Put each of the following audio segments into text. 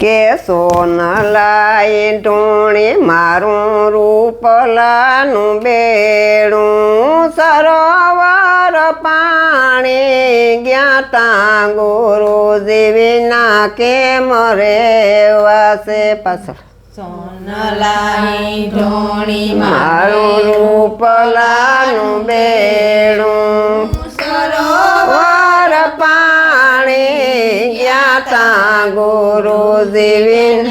કે સોનલાય ટોણી મારું રૂપલાનું બેડું સરોવર પાણી જ્ઞાતા ગુરુ દેવીના કે મરે રેવાશે પાછળ. સોનલાય ઢોણી મારું રૂપલાનું બેડું ગુરુજી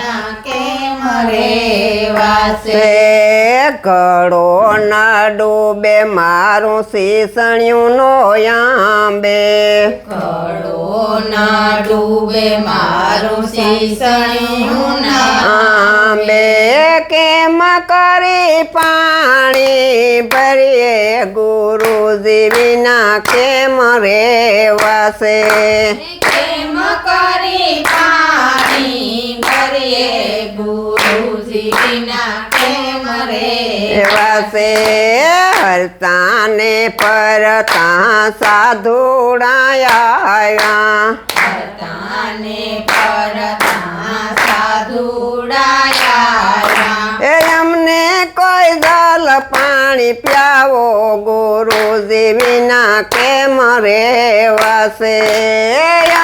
કે મરે રેવાશે કડો ના ડૂબે મારું શીસણ્યું નો આંબે. કડો ના ડૂબે મારું શીસણિયું આંબે. કેમ કરી પાણી ભરીએ? ગુરુજી વિના કેમ રેવાશે કેમ કરી પાણી ભરીએ? ગુરુજી વિના કેમ એવાશે હરતાને પરતા સાધુડાયા. હરતાને પરતા સાધુડાયા. એમને અમને કોઈ જલ પાણી પ્યાવો ગુરુજી વિના કેમ રેવાશે?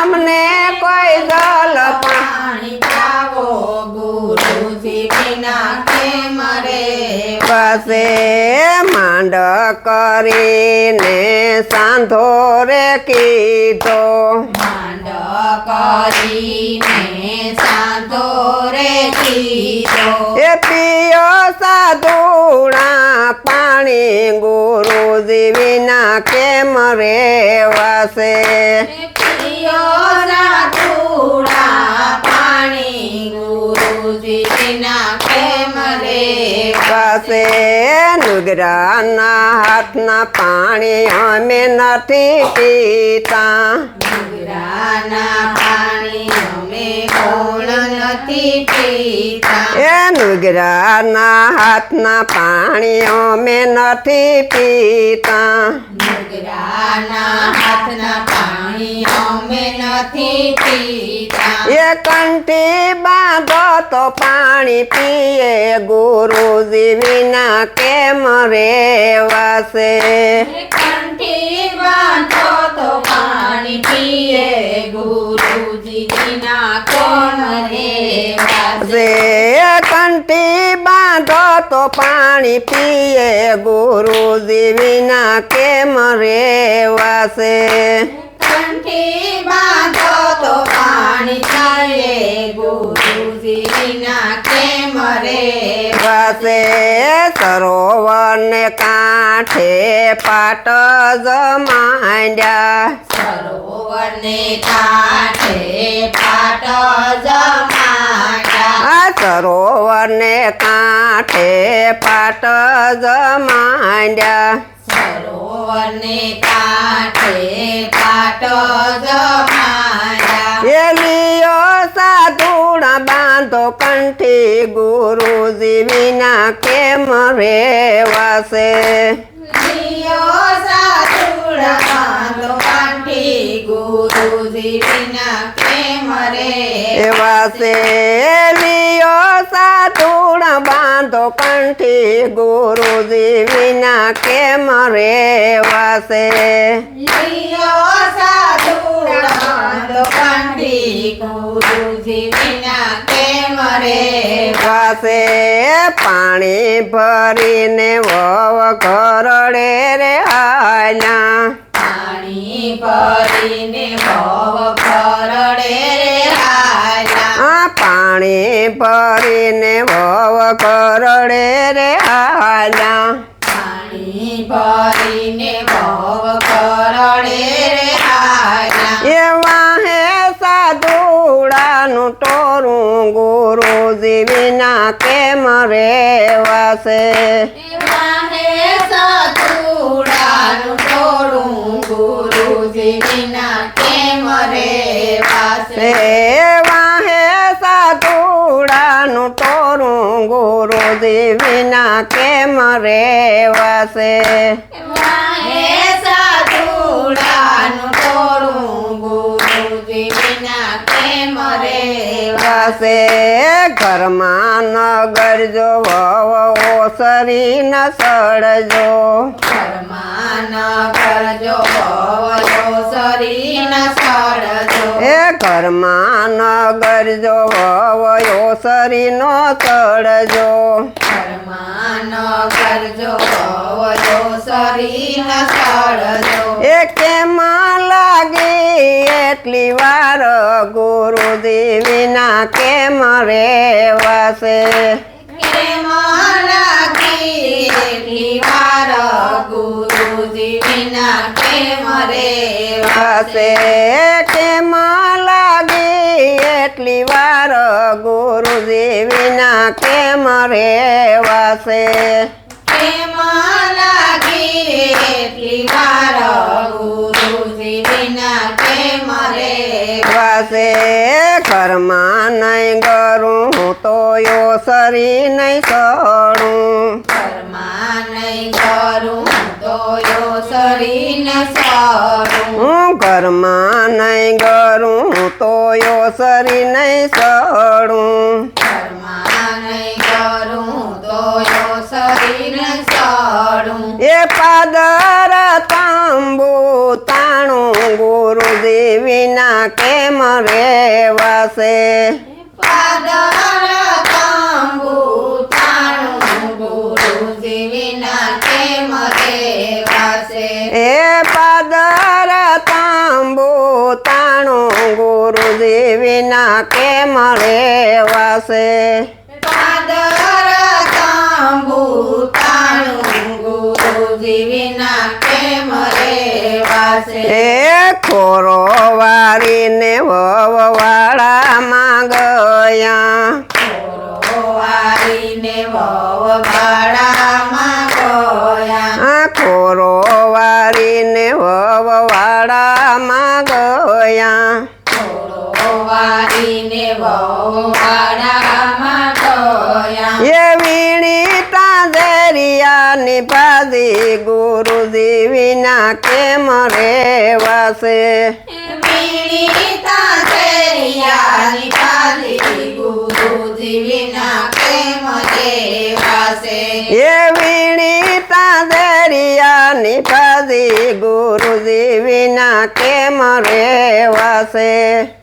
અમને કોઈ જલ પાણી પાણી પાવો ગુરુજી વિના કેમ રે પાસે માંડ કરીને સાંધો રે કીધો. માંડ કરીને સાંધો રે કીધો. એ પિયો સાધુણા પાણી ગુરુજી વિના કેમ રે વાસે પિયો પાણી પાસે નુગરાના હાથના પાણી અમે નથી પીતા. નુગરાના હાથના પાણી અમે નથી પીતા. એ કંઠી બાંધો તો પાણી પીએ ગુરુજી વિના કેમ રેવાશે કંઠી તો પાણી પીએ ગુરુજી વિના કેમ રેવાશે કંઠી બાંધો તો પાણી પીએ ગુરુજી વિના કેમ રેવાશે વાસે સરોવરને કાંઠે પાટ જમાડ્યા. સરોવરને કાંઠે પાટ જમાડા આ સરોવરને કાંઠે પાટ જમાંડ્યા. સરોવરને કાંઠે પાટ જમાડા એલિયો સાધુડા બાંધો કંઠી ગુરુજી વિના કેમ રેવાશે? લિયો સાધુડા બાંધો કાંઠી ગુરુજી વિના કેમ રે એવા છે સાધુણ બાંધો કંઠી ગુરુજી વિના કેમ રેવાશે વાસે પાણી ભરીને વવ ઘરડે રે આલ્યા પાણી ભરીને ભવ કરડે રે હાલા. આ પાણી ભરીને ભવ કરડે રે હાલા. પાણી ભરીને ભવ કરડે રે હાલા એવા હે સાધુડાનું ટોરું ગુરુજી વિના કેમ રેવાશે ગુરુજી વિના કેમ રેવાશે વાહે સાધુડાનું ગુરુજી વાસે ઘરમાં નગર જો ઓસરી ન સળજો. ઘરમાં ન કરજો ભવયો શરીર સળજો. એ ઘરમાં નગર જો ઓસરી નો સળજો. ઘરમાં ન કરજો ભવયો શરીર સળજો. એ કેમાં લાગી એટલી વાર ગુરુજી વિના કેમ રેવાશે કેમ લાગી એટલી વાર ગુરુજી વિના કેમ વાસે રેવાશે કેમ રેવાશે કેમ લાગી એટલી વાર ગુરુજી વિના કેમ રેવાશે વાસે ઘરમાં નહીં ગરું તો યો શરી નહીં સડું ઘરમાં નહીં કરું તો યો શરીર સરું હું ઘરમાં નહીં ગરું તો યો શરી નહીં સડું ઘરમાં નહીં કરું તો યો શરીર સડું. એ પાદર તાંબુ તાણું ગુરુદેવી ના કેમ રેવાશે પાદર તાંબુ તાણું ગુરુદેવી ના કેમ રેવાશે એ પાદર તાંબુ તાણું ગુરુદેવી ના કેમ રેવાશે એ ખોરો વારીને વવાળામાં ગયા તાંજરિયાની પાદી ગુરુજી વિના કેમ રેવાશે એ વીણી તાંજરિયાની પાદી ગુરુજી વિના કેમ રેવાશે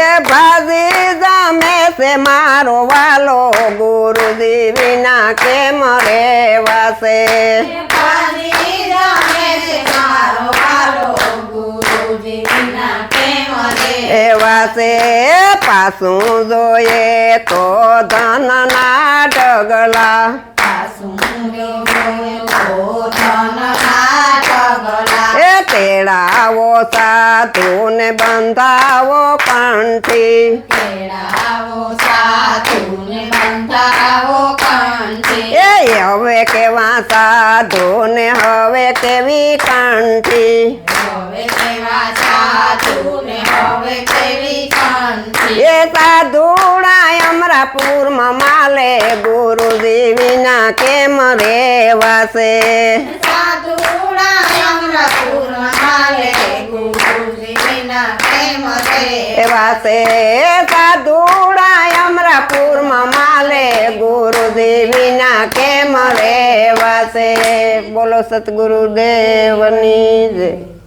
એ ભાજી જમે છે મારો વાલો ગુરુજી વિના કેમ રેવાશે એવાશે પાછું જોઈએ તો ધન ના ડગલા પાછું જોયો તેડાવો સાધુ ને બંધાવો કંઠી કેળાવો સાધુને બંધાવો કંઠી એ હવે કેવા સાધુ ને હવે કેવી કંઠી હવે કેવા સાધુને હવે કેવી કંઠી એ સાધુડા અમરાપુરમાં માલે ગુરુજી વિના કેમ રેવાશે સાધુડા અમરાપુરમાં હાલે ગુરુજી વિના કેમ રે એવાશે સાધુડા અમરાપુરમાં માલે. ગુરુજી વિના કેમ રેવાશે બોલો સતગુરુદેવની જય.